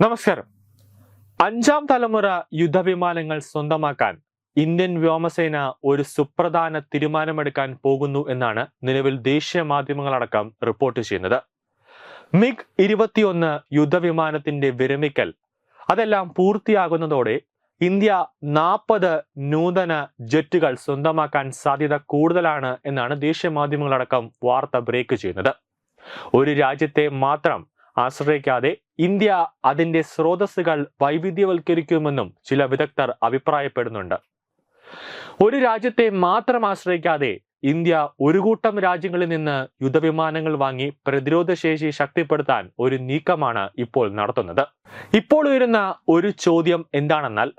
നമസ്കാരം. അഞ്ചാം തലമുറ യുദ്ധവിമാനങ്ങൾ സ്വന്തമാക്കാൻ ഇന്ത്യൻ വ്യോമസേന ഒരു സുപ്രധാന തീരുമാനമെടുക്കാൻ പോകുന്നു എന്നാണ് നിലവിൽ ദേശീയ മാധ്യമങ്ങളടക്കം റിപ്പോർട്ട് ചെയ്യുന്നത്. മിഗ് ഇരുപത്തിയൊന്ന് യുദ്ധവിമാനത്തിന്റെ വിരമിക്കൽ അതെല്ലാം പൂർത്തിയാകുന്നതോടെ ഇന്ത്യ നാൽപ്പത് നൂതന ജെറ്റുകൾ സ്വന്തമാക്കാൻ സാധ്യത കൂടുതലാണ് എന്നാണ് ദേശീയ മാധ്യമങ്ങളടക്കം വാർത്ത ബ്രേക്ക് ചെയ്യുന്നത്. ഒരു രാജ്യത്തെ മാത്രം ആശ്രയിക്കാതെ ഇന്ത്യ അതിന്റെ സ്രോതസ്സുകൾ വൈവിധ്യവൽക്കരിക്കുമെന്നും ചില വിദഗ്ധർ അഭിപ്രായപ്പെടുന്നുണ്ട്. ഒരു രാജ്യത്തെ മാത്രം ആശ്രയിക്കാതെ ഇന്ത്യ ഒരു കൂട്ടം രാജ്യങ്ങളിൽ നിന്ന് യുദ്ധവിമാനങ്ങൾ വാങ്ങി പ്രതിരോധ ശേഷി ശക്തിപ്പെടുത്താൻ ഒരു നീക്കമാണ് ഇപ്പോൾ നടത്തുന്നത്. ഇപ്പോൾ ഉയരുന്ന ഒരു ചോദ്യം എന്താണെന്നാൽ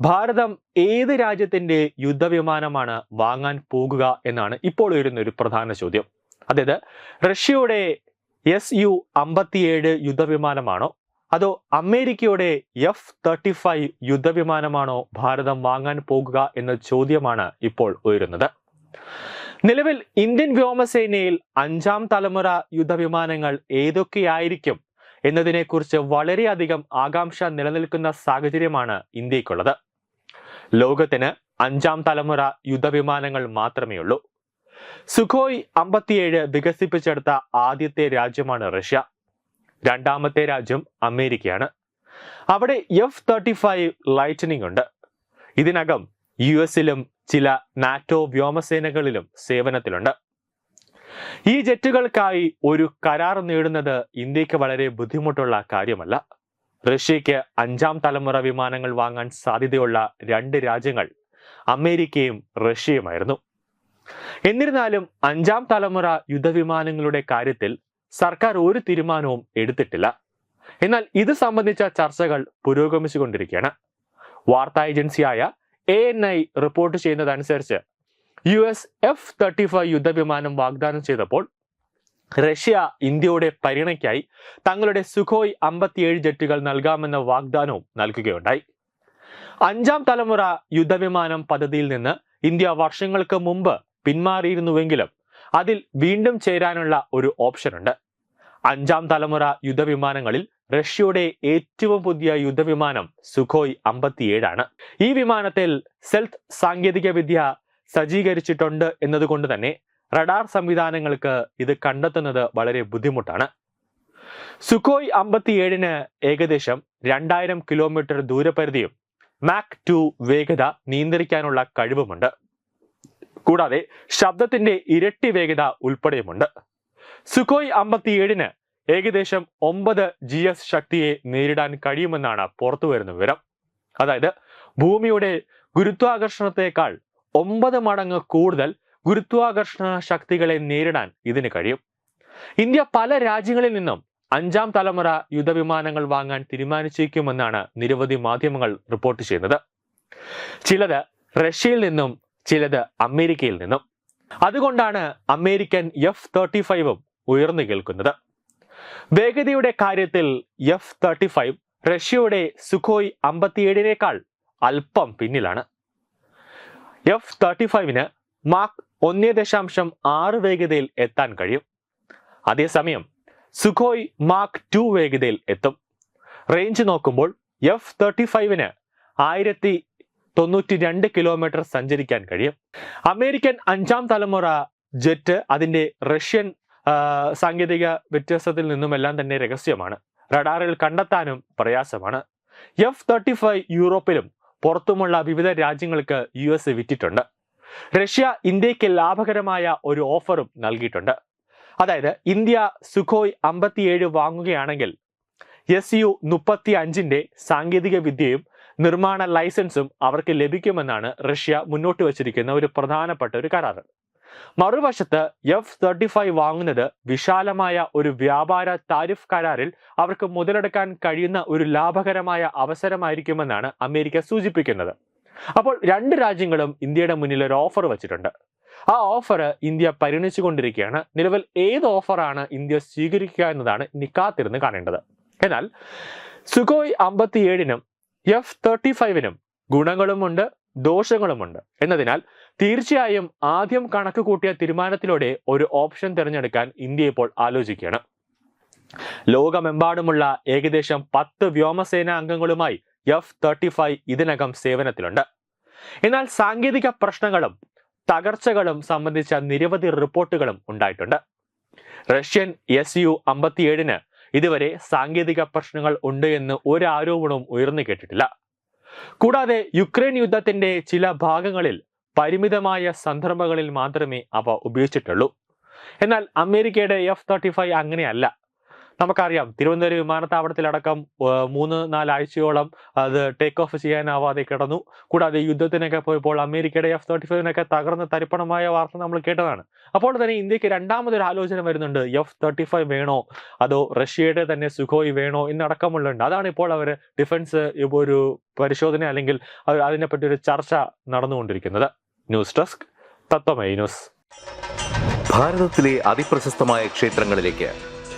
ഭാരതം ഏത് രാജ്യത്തിന്റെ യുദ്ധവിമാനമാണ് വാങ്ങാൻ പോകുക എന്നാണ് ഇപ്പോൾ ഉയരുന്ന ഒരു പ്രധാന ചോദ്യം. അതായത് റഷ്യയുടെ എസ് യു അമ്പത്തിയേഴ് യുദ്ധവിമാനമാണോ? അതോ അമേരിക്കയുടെ എഫ് തേർട്ടി ഫൈവ് യുദ്ധവിമാനമാണോ ഭാരതം വാങ്ങാൻ പോകുക എന്ന ചോദ്യമാണ് ഇപ്പോൾ ഉയരുന്നത്. നിലവിൽ ഇന്ത്യൻ വ്യോമസേനയിൽ അഞ്ചാം തലമുറ യുദ്ധവിമാനങ്ങൾ ഏതൊക്കെയായിരിക്കും എന്നതിനെക്കുറിച്ച് വളരെയധികം ആകാംക്ഷ നിലനിൽക്കുന്ന സാഹചര്യമാണ് ഇന്ത്യക്കുള്ളത് ലോകത്തിന് അഞ്ചാം തലമുറ യുദ്ധവിമാനങ്ങൾ മാത്രമേ ഉള്ളൂ സുഖോയ് അമ്പത്തിയേഴ് വികസിപ്പിച്ചെടുത്ത ആദ്യത്തെ രാജ്യമാണ് റഷ്യ. രണ്ടാമത്തെ രാജ്യം അമേരിക്കയാണ്. അവിടെ എഫ് തേർട്ടി ഫൈവ് ലൈറ്റനിങ് ഉണ്ട്. ഇതിനകം യു എസിലും ചില നാറ്റോ വ്യോമസേനകളിലും സേവനത്തിലുണ്ട്. ഈ ജെറ്റുകൾക്കായി ഒരു കരാർ നേടുന്നത് ഇന്ത്യയ്ക്ക് വളരെ ബുദ്ധിമുട്ടുള്ള കാര്യമല്ല. റഷ്യയ്ക്ക് അഞ്ചാം തലമുറ വിമാനങ്ങൾ വാങ്ങാൻ സാധ്യതയുള്ള രണ്ട് രാജ്യങ്ങൾ അമേരിക്കയും റഷ്യയുമായിരുന്നു. എന്നിരുന്നാലും അഞ്ചാം തലമുറ യുദ്ധവിമാനങ്ങളുടെ കാര്യത്തിൽ സർക്കാർ ഒരു തീരുമാനവും എടുത്തിട്ടില്ല. എന്നാൽ ഇത് സംബന്ധിച്ച ചർച്ചകൾ പുരോഗമിച്ചുകൊണ്ടിരിക്കുകയാണ്. വാർത്താ ഏജൻസിയായ A N I report ചെയ്യുന്നതനുസരിച്ച് U S F thirty five യുദ്ധവിമാനം വാഗ്ദാനം ചെയ്തപ്പോൾ റഷ്യ ഇന്ത്യയുടെ പരിഗണയ്ക്കായി തങ്ങളുടെ സുഖോയ് അമ്പത്തിയേഴ് ജെറ്റുകൾ നൽകാമെന്ന വാഗ്ദാനവും നൽകുകയുണ്ടായി. അഞ്ചാം തലമുറ യുദ്ധവിമാനം പദ്ധതിയിൽ നിന്ന് ഇന്ത്യ വർഷങ്ങൾക്ക് മുമ്പ് പിന്മാറിയിരുന്നുവെങ്കിലും അതിൽ വീണ്ടും ചേരാനുള്ള ഒരു ഓപ്ഷനുണ്ട് അഞ്ചാം തലമുറ യുദ്ധവിമാനങ്ങളിൽ റഷ്യയുടെ ഏറ്റവും പുതിയ യുദ്ധവിമാനം സുഖോയ് അമ്പത്തിയേഴാണ്. ഈ വിമാനത്തിൽ സെൽത്ത് സാങ്കേതിക വിദ്യ സജ്ജീകരിച്ചിട്ടുണ്ട് എന്നതുകൊണ്ട് തന്നെ റഡാർ സംവിധാനങ്ങൾക്ക് ഇത് കണ്ടെത്തുന്നത് വളരെ ബുദ്ധിമുട്ടാണ്. സുഖോയ് അമ്പത്തിയേഴിന് ഏകദേശം രണ്ടായിരം കിലോമീറ്റർ ദൂരപരിധിയും മാക് ടു വേഗത നിയന്ത്രിക്കാനുള്ള കഴിവുമുണ്ട്. കൂടാതെ ശബ്ദത്തിന്റെ ഇരട്ടി വേഗത ഉൾപ്പെടെയുമുണ്ട്. സുഖോയ് അമ്പത്തിയേഴിന് ഏകദേശം ഒമ്പത് ജി എസ് ശക്തിയെ നേരിടാൻ കഴിയുമെന്നാണ് പുറത്തുവരുന്ന വിവരം. അതായത് ഭൂമിയുടെ ഗുരുത്വാകർഷണത്തെക്കാൾ ഒമ്പത് മടങ്ങ് കൂടുതൽ ഗുരുത്വാകർഷണ ശക്തികളെ നേരിടാൻ ഇതിന് കഴിയും. ഇന്ത്യ പല രാജ്യങ്ങളിൽ നിന്നും അഞ്ചാം തലമുറ യുദ്ധവിമാനങ്ങൾ വാങ്ങാൻ തീരുമാനിച്ചേക്കുമെന്നാണ് നിരവധി മാധ്യമങ്ങൾ റിപ്പോർട്ട് ചെയ്യുന്നത്. ചിലത് റഷ്യയിൽ നിന്നും ചിലത് അമേരിക്കയിൽ നിന്നും. അതുകൊണ്ടാണ് അമേരിക്കൻ എഫ് തേർട്ടി ഫൈവും ഉയർന്നു കേൾക്കുന്നത്. വേഗതയുടെ കാര്യത്തിൽ എഫ് തേർട്ടി ഫൈവ് റഷ്യയുടെ സുഖോയ് അമ്പത്തിയേഴിനേക്കാൾ അല്പം പിന്നിലാണ്. എഫ് തേർട്ടി ഫൈവിന് മാർക്ക് ഒന്നേ ദശാംശം ആറ് വേഗതയിൽ എത്താൻ കഴിയും. അതേസമയം സുഖോയ് മാർക്ക് ടു വേഗതയിൽ എത്തും. റേഞ്ച് നോക്കുമ്പോൾ എഫ് തേർട്ടി ഫൈവിന് ആയിരത്തി തൊണ്ണൂറ്റി രണ്ട് കിലോമീറ്റർ സഞ്ചരിക്കാൻ കഴിയും. അമേരിക്കൻ അഞ്ചാം തലമുറ ജെറ്റ് അതിന്റെ റഷ്യൻ സാങ്കേതിക വ്യത്യാസത്തിൽ നിന്നുമെല്ലാം തന്നെ രഹസ്യമാണ്. റഡാറിൽ കണ്ടെത്താനും പ്രയാസമാണ്. എഫ് തേർട്ടി ഫൈവ് യൂറോപ്പിലും പുറത്തുമുള്ള വിവിധ രാജ്യങ്ങൾക്ക് യു എസ് വിറ്റിട്ടുണ്ട്. റഷ്യ ഇന്ത്യയ്ക്ക് ലാഭകരമായ ഒരു ഓഫറും നൽകിയിട്ടുണ്ട്. അതായത് ഇന്ത്യ സുഖോയ് അമ്പത്തിയേഴ് വാങ്ങുകയാണെങ്കിൽ എസ് യു മുപ്പത്തി അഞ്ചിന്റെ സാങ്കേതിക വിദ്യയും നിർമ്മാണ ലൈസൻസും അവർക്ക് ലഭിക്കുമെന്നാണ് റഷ്യ മുന്നോട്ട് വച്ചിരിക്കുന്ന ഒരു പ്രധാനപ്പെട്ട ഒരു കരാർ മറുവശത്ത് എഫ് തേർട്ടി ഫൈവ് വാങ്ങുന്നത് വിശാലമായ ഒരു വ്യാപാര താരിഫ് കരാറിൽ അവർക്ക് മുതലെടുക്കാൻ കഴിയുന്ന ഒരു ലാഭകരമായ അവസരമായിരിക്കുമെന്നാണ് അമേരിക്ക സൂചിപ്പിക്കുന്നത്. അപ്പോൾ രണ്ട് രാജ്യങ്ങളും ഇന്ത്യയുടെ മുന്നിൽ ഒരു ഓഫർ വച്ചിട്ടുണ്ട്. ആ ഓഫർ ഇന്ത്യ പരിഗണിച്ചുകൊണ്ടിരിക്കുകയാണ് നിലവിൽ ഏത് ഓഫറാണ് ഇന്ത്യ സ്വീകരിക്കുക എന്നതാണ് ഇനി കാത്തിരുന്ന് കാണേണ്ടത്. എന്നാൽ സുഖോയ് അമ്പത്തിയേഴിനും എഫ് തേർട്ടി ഫൈവിനും ഗുണങ്ങളുമുണ്ട് ദോഷങ്ങളുമുണ്ട്. എന്നതിനാൽ തീർച്ചയായും ആദ്യം കണക്ക് കൂട്ടിയ തീരുമാനത്തിലൂടെ ഒരു ഓപ്ഷൻ തിരഞ്ഞെടുക്കാൻ ഇന്ത്യ ഇപ്പോൾ ആലോചിക്കുകയാണ്. ലോകമെമ്പാടുമുള്ള ഏകദേശം പത്ത് വ്യോമസേന അംഗങ്ങളുമായി എഫ് തേർട്ടി ഫൈവ് ഇതിനകം സേവനത്തിലുണ്ട്. എന്നാൽ സാങ്കേതിക പ്രശ്നങ്ങളും തകർച്ചകളും സംബന്ധിച്ച നിരവധി റിപ്പോർട്ടുകളും ഉണ്ടായിട്ടുണ്ട്. റഷ്യൻ എസ് യു അമ്പത്തിയേഴിന് ഇതുവരെ സാങ്കേതിക പ്രശ്നങ്ങൾ ഉണ്ട് എന്ന് ഒരു ആരോപണവും ഉയർന്നു കേട്ടിട്ടില്ല. കൂടാതെ യുക്രൈൻ യുദ്ധത്തിന്റെ ചില ഭാഗങ്ങളിൽ പരിമിതമായ സന്ദർഭങ്ങളിൽ മാത്രമേ അവ ഉപയോഗിച്ചിട്ടുള്ളൂ. എന്നാൽ അമേരിക്കയുടെ എഫ് തേർട്ടി ഫൈവ് അങ്ങനെയല്ല. നമുക്കറിയാം. തിരുവനന്തപുരം വിമാനത്താവളത്തിലടക്കം മൂന്ന് നാലാഴ്ചയോളം അത് ടേക്ക് ഓഫ് ചെയ്യാനാവാതെ കിടന്നു. കൂടാതെ യുദ്ധത്തിനൊക്കെ പോയപ്പോൾ അമേരിക്കയുടെ എഫ് തേർട്ടി ഫൈവിനൊക്കെ തകർന്ന തരിപ്പണമായ വാർത്ത നമ്മൾ കേട്ടതാണ്. അപ്പോൾ തന്നെ ഇന്ത്യയ്ക്ക് രണ്ടാമതൊരു ആലോചന വരുന്നുണ്ട്. എഫ് തേർട്ടി ഫൈവ് വേണോ? അതോ റഷ്യയുടെ തന്നെ സുഖോയ് വേണോ? എന്നടക്കമുള്ളുണ്ട് അതാണ് ഇപ്പോൾ അവർ ഡിഫൻസ് ഒരു പരിശോധന അല്ലെങ്കിൽ അതിനെപ്പറ്റി ഒരു ചർച്ച നടന്നുകൊണ്ടിരിക്കുന്നത്. News desk Tatwamayi news. ഭാരതത്തിലെ അതിപ്രശസ്തമായ ക്ഷേത്രങ്ങളിലേക്ക്